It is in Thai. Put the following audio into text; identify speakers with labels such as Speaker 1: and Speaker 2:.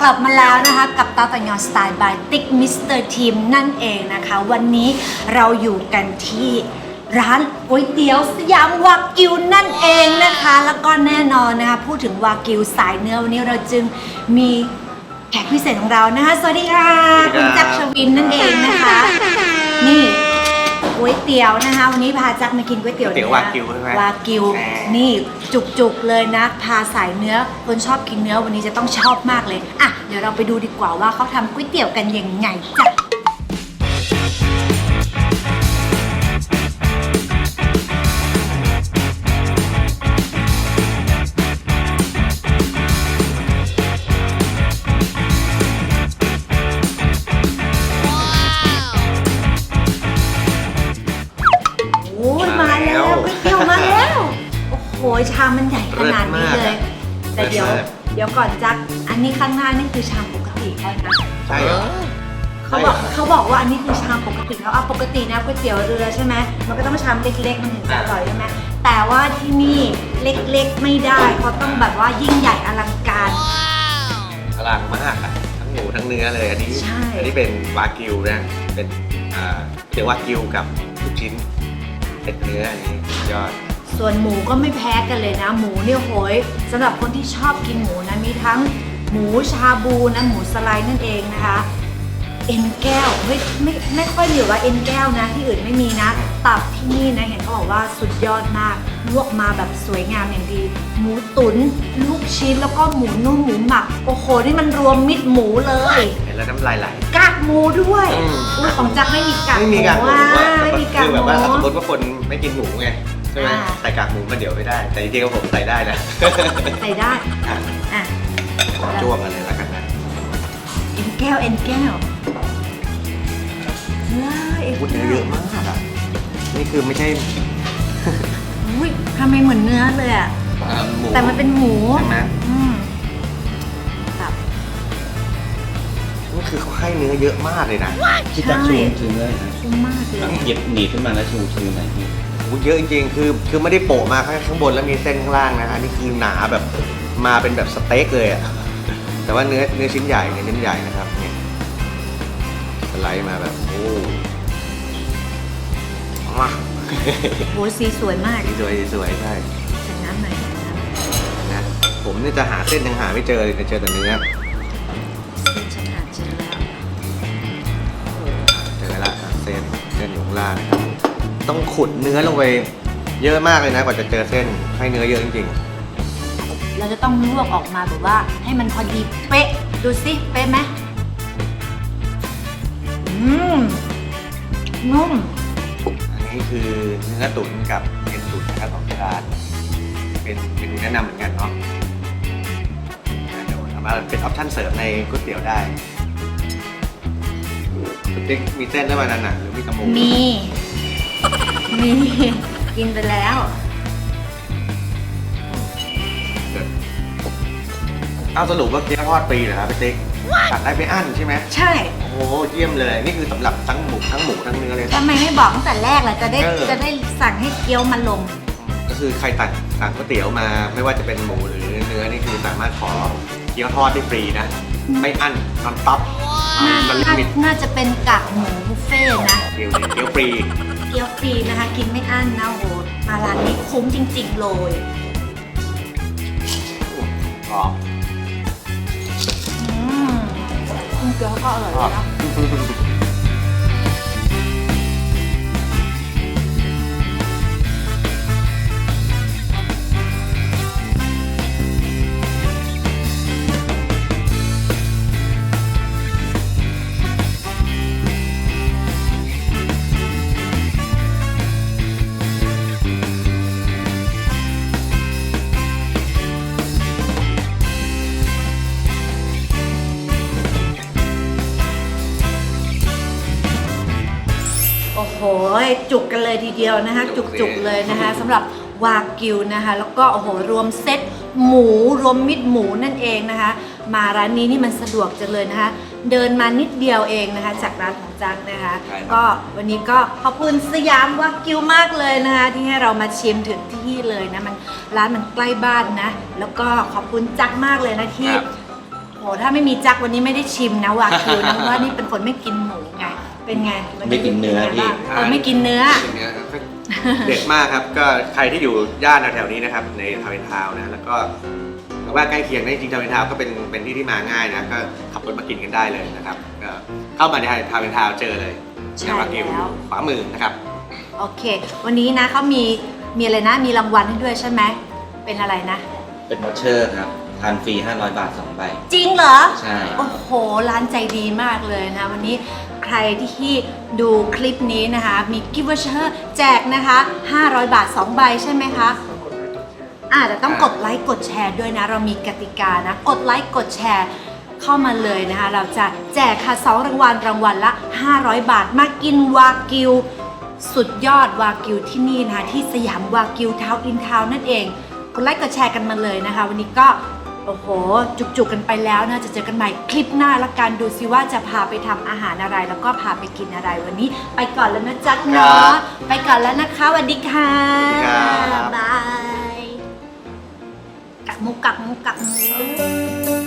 Speaker 1: กลับมาแล้วนะคะ กับตาตยอนสไตล์บายติ๊กมิสเตอร์ทีมนั่นเองนะคะ วันนี้เราอยู่กันที่ร้านก๋วยเตี๋ยวสยามวากิวนั่นเองนะคะ แล้วก็แน่นอนนะคะ พูดถึงวากิวสายเนื้อวันนี้เราจึงมีแขกพิเศษของเรานะคะ สวัสดีค่ะ
Speaker 2: สวัสดีครับ
Speaker 1: คุณแจักรชวินนั่นเองนะคะ นี่ ก๋วยเตี๋ยวนะคะ วันนี้พาจักรมากินก๋วยเตี๋ยว
Speaker 2: ก๋วยเตี๋ยว
Speaker 1: นื้อ
Speaker 2: วากิวใช่ไหม
Speaker 1: วากิว
Speaker 2: แหม
Speaker 1: นี่จุกๆเลยนะ พาสายเนื้อคนชอบกินเนื้อวันนี้จะต้องชอบมากเลย อะ เดี๋ยวเราไปดูดีกว่าว่าเขาทำก๋วยเตี๋ยวกันยังไงจ้ะ โอ้โหชามมันใหญ่ขนาดนี้เลย แต่เดี๋ยว
Speaker 2: เลิศมาก
Speaker 1: เดี๋ยวก่อนจักอันนี้ข้างหน้านี่คือชามปกติใช่นะ
Speaker 2: ใช่เหรอ
Speaker 1: เขาบอกเขาบอกว่าอันนี้คือชามปกติแล้วอะปกตินะก๋วยเตี๋ยวเรือใช่ไหมมันก็ต้องชามเล็กๆมันถึงจะอร่อยใช่ไหมแต่ว่าที่นี่เล็กๆไม่ได้เขาต้องแบบว่ายิ่งใหญ่อลังการ
Speaker 2: อลังมากอะทั้งหมูทั้งเนื้อเลยอันนี้
Speaker 1: ใช่
Speaker 2: อันี้เป็นวากิวนะเป็นอ่าเดี๋ยววากิวกับลูกชิ้นเป็นเนื้ออันนี้สุดยอด
Speaker 1: ส่วนหมูก็ไม่แพ้กันเลยนะ หมูเนี่ยโหยสำหรับคนที่ชอบกินหมูนะมีทั้งหมูชาบูนะหมูสไลด์นั่นเองนะคะเอ็นแก้วเฮ้ยไม่ไม่ค่อยมีว่าเอ็นแก้วนะที่อื่นไม่มีนะ ตับที่นี่นะเห็นเขาบอกว่าสุดยอดมากลวกมาแบบสวยงามอย่างดี หมูตุนลูกชิ้นแล้วก็หมูนุ่มหมูหมักโอ้โหนี่มันรวมมิตรหมูเลย
Speaker 2: เห็นแล้วน้ำลายไหล
Speaker 1: กากหมูด้วย
Speaker 2: อืม
Speaker 1: อุ้ยของจักไม่มีกากห
Speaker 2: ไม่
Speaker 1: มู
Speaker 2: มีกากหมู
Speaker 1: อะ
Speaker 2: ว่า
Speaker 1: ไม่มีกาก
Speaker 2: คือ
Speaker 1: ห
Speaker 2: แบบ
Speaker 1: มู
Speaker 2: ว่าสมมติว่าคนไม่กินหมูไง ใช่ไหม
Speaker 1: อ่า
Speaker 2: ใส่กากหมูมาเดี๋ยวไม่ได้ แต่จริงๆแล้วผมใส่ได้นะ
Speaker 1: ใส่ได้
Speaker 2: อะ
Speaker 1: อะ
Speaker 2: ขอจ้วงกันเลยแล้วกันนะ
Speaker 1: เอ็นแก้วเอ็นแก้วเฮ้ยเอ็น
Speaker 2: พูดเนื้อ
Speaker 1: แก้
Speaker 2: เยวอะมากอะนี่คือไม่ใช่
Speaker 1: อุ้ยทำไมเหมือนเนื้อเลยอะ
Speaker 2: อ่าหมู
Speaker 1: แต่มันเป็นหมู
Speaker 2: ใช่ไหม
Speaker 1: คื
Speaker 2: อเขาให้เนื้อเยอะมากเลยนะ
Speaker 3: ที่จักชูชูเนื้อนะ
Speaker 1: คุ้มมากเลย
Speaker 3: หยิบหนีบขึ้นมาแล้วชูชูหน่อยพี่
Speaker 2: โอ้โหเยอะจริงๆ คือคือไม่ได้โปะมาแค่ข้างบนแล้วมีเส้นข้างล่างนะอันนี้คือหนาแบบมาเป็นแบบสเต็กเลยอะแต่ว่าเนื้อเนื้อชิ้นใหญ่เนื้อชิ้นใหญ่นะครับเนี่ยสไลด์มาแบบโอ้มา
Speaker 1: โหสีสวยมาก
Speaker 2: สวยสวยใช่
Speaker 1: ใส่น้ำหน่อยใส่น้ำ
Speaker 2: นะผมเนี่ยจะหาเส้นยังหาไม่เจอเลยจะเจอแต่เนื้
Speaker 1: อ
Speaker 2: ส้นเส้นอยู่ข้างล่างนะครับ ต้องขุดเนื้อลงไปเยอะมากเลยนะกว่าจะเจอเส้นให้เนื้อเยอะจริงๆ
Speaker 1: เราจะต้องลวกออกมาแบบว่า ให้มันพอดีเป๊ะ ดูสิเป๊ะไหมอืมนุ่ม
Speaker 2: อันนี้คือเนื้อตุ๋นกับเอ็นตุ๋นนะครับของที่ร้านเป็นเมนูแนะนำเหมือนกันเนาะนะเดี๋ยวเอามาเป็นออปชั่นเสริมในก๋วยเตี๋ยวได้คุณ ติ๊กมีเส้นด้วยมานั่นน่ะหรือมีกระหมู
Speaker 1: มี มี กินไปแล้ว
Speaker 2: เดี๋ยวเอาสรุปว่าเกี๊ยวทอดฟรีเหรอครับพี่ติ๊กตัดได้ไม่อั้นใช่ไหม
Speaker 1: ใช่
Speaker 2: โอ้โหเยี่ยมเลย นี่คือสำหรับทั้งหมูทั้งหมูทั้งเนื้อเลย
Speaker 1: ทำไมไม่บอกตั้งแต่แรกล่ะจะได้
Speaker 2: เออ
Speaker 1: จะได้สั่งให้เกี๊ยวมันลง
Speaker 2: ก็คือใครตัดสั่งก๋วยเตี๋ยวมา ไม่ว่าจะเป็นหมูหรือเนื้อนี่คือสามารถขอเกี๊ยวทอดได้ฟรีนะ ไม่อั้นนอนต๊อป
Speaker 1: น่า
Speaker 2: มันลิ
Speaker 1: น่า
Speaker 2: มิต
Speaker 1: น่าจะเป็นกากหมูบุฟเฟ่ต์นะ
Speaker 2: เกี๊ยวเกี๊ยวฟรี
Speaker 1: เกี๊ยวฟรีนะคะ กินไม่อั้นนะโอ้โหมาร้านนี้คุ้มจริงๆเลย
Speaker 2: กรอบ
Speaker 1: อืมเกี๊ยวก็อร่อยเลยนะ โอ้โหจุกกันเลยทีเดียวนะคะจุกๆเลยนะคะสำหรับวากิวนะคะ แล้วก็โอ้โหรวมเซ็ตหมูรวมมิตรหมูนั่นเองนะคะ มาร้านนี้นี่มันสะดวกจังเลยนะคะ เดินมานิดเดียวเองนะคะ จากร้านของจักนะคะ
Speaker 2: ใช่ครับ
Speaker 1: ก็วันนี้ก็ขอบคุณสยามวากิวมากเลยนะคะ ที่ให้เรามาชิมถึงที่เลยนะมันร้านมันใกล้บ้านนะ แล้วก็ขอบคุณจักมากเลยนะที่
Speaker 2: ครับ
Speaker 1: โหถ้าไม่มีจักวันนี้ไม่ได้ชิมนะวากิวนะเพราะว่านี่เป็นคนไม่กินหมูไง เป็นไง
Speaker 3: ไม่กินเนื้อพี่
Speaker 1: เออไม่กินเนื้อ
Speaker 2: อย่างเงี้ยครับเด็ดมากครับ ก็ใครที่อยู่ย่านแถวๆนี้นะครับ ในทาวเวนทาวน์นะ แล้วก็หรือว่าใกล้เคียงนะจริงๆทาวเวนทาวน์ก็เป็นเป็นที่ที่มาง่ายนะ ก็ขับรถมากินกันได้เลยนะครับก็เข้ามาในทาวเวนทาวน์เจอเลย
Speaker 1: ใช่
Speaker 2: ยำวากิว
Speaker 1: แล้ว
Speaker 2: ขวามือนะครับ
Speaker 1: โอเค วันนี้นะเขามีมีอะไรนะ มีรางวัลให้ด้วยใช่ไหมเป็นอะไรนะ
Speaker 3: เป็นวอเชอร์ครับ ทานฟรี 500 บาท 2 ใบ
Speaker 1: จริงเหรอ
Speaker 3: ใช่
Speaker 1: โอ้โห ร้านใจดีมากเลยนะ วันนี้ ใครที่ดูคลิปนี้นะคะ มีกิฟต์วอเชอร์แจกนะคะ 500 บาท 2 ใบใช่ไหมคะอ่าแต่ต้องกดไลค์กดแชร์ด้วยนะ เรามีกติกานะ กดไลค์กดแชร์เข้ามาเลยนะคะ เราจะแจกค่ะ2รางวัลรางวัลละ 500 บาทมากินวากิว สุดยอดวากิวที่นี่นะคะ ที่สยามวากิวทาวอินทาวนั่นเอง กดไลค์กดแชร์กันมาเลยนะคะ วันนี้ก็ โอ้โห จุกๆกันไปแล้วนะ จะเจอกันใหม่คลิปหน้าละกันดูซิว่าจะพาไปทำอาหารอะไร แล้วก็พาไปกินอะไรวันนี้ ไปก่อนแล้วนะจ๊ะเนาะไปก่อนแล้วนะคะสวัสดีค่ะ
Speaker 2: สวัสดีครับ
Speaker 1: บายกักมุกกักมุกกักมุก